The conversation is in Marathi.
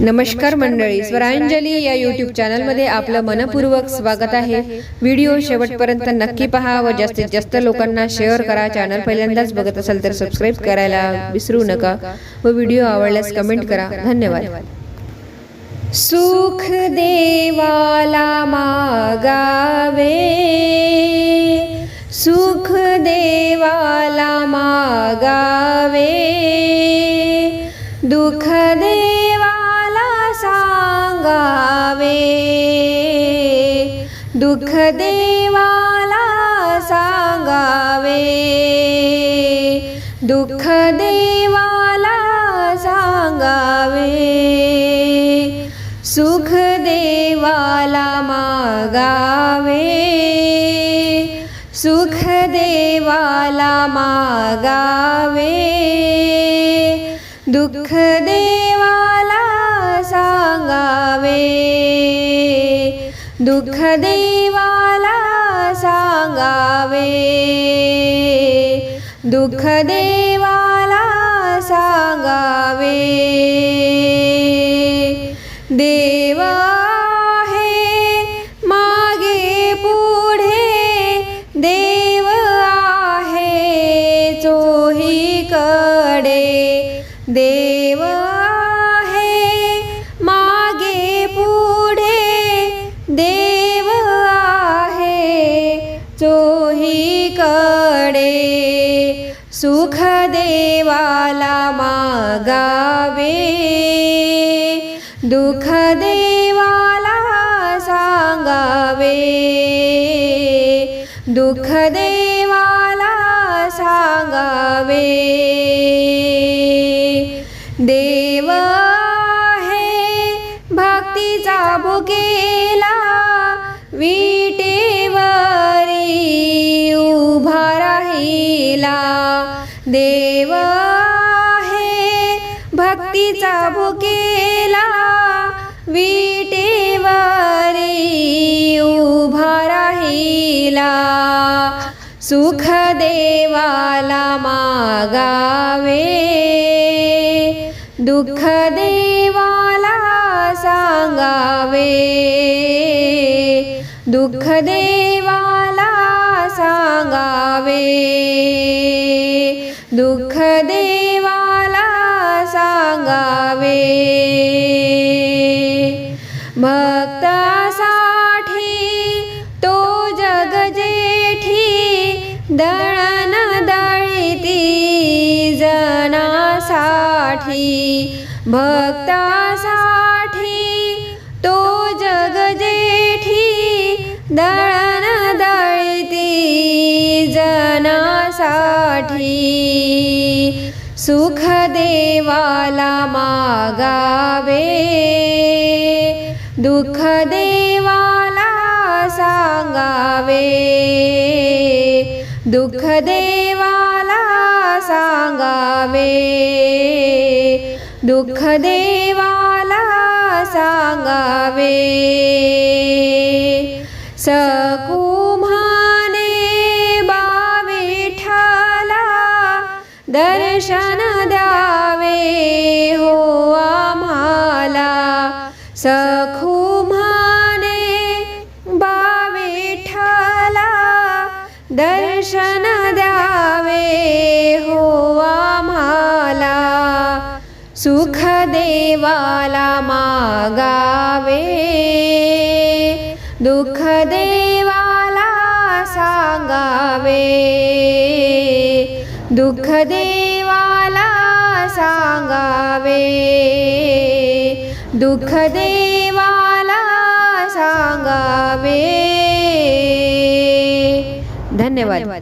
नमस्कार मंडळी स्वरांजली या यूट्यूब चॅनलमध्ये आपलं मनपूर्वक स्वागत आहे. व्हिडिओ शेवटपर्यंत नक्की पहा व जास्तीत जास्त लोकांना शेअर करा. चॅनल पहिल्यांदाच बघत असाल तर सबस्क्राईब करायला विसरू नका व व्हिडिओ आवडल्यास कमेंट करा. धन्यवाद. सुख देवाला मागावे. सुख देवाला मागावे. दुख दे दुःख देवाला सांगावे. दुःख देवाला सांगावे. सुख देवाला मागावे. सुख देवाला मागावे. दुःख देवाला सांगावे. दुःख देवाला सांगावे. दुःख देवाला सांगावे देव आहे सुख देवाला मागावे दुःख देवाला सांगावे। दुःख देवाला सांगावे। भक्तीचा भुकेला विटेवरी उभा राहिला. सुख देवाला मागावे दुःख देवाला सांगावे. दुःख देवाला सांगावे. भक्तासाठी तो जग जेठी दळण दळीती जनासाठी. भक्तासाठी तो जग जेठी दळण दळीती जनासाठी. सुख देवाला मागावे दुःख देवाला सांगावे। दुःख देवाला सांगावे। दुःख देवाला सांगावे सकुमाने बाविठाला दर्शन द्यावे हो आम्हाला. सखुमाने बाविठाला दर्शन द्यावे हो आम्हाला. सुख देवाला मागावे दुःख देवाला सांगावे. दुःख सांगावे. दुःख देवाला सांगावे. धन्यवाद.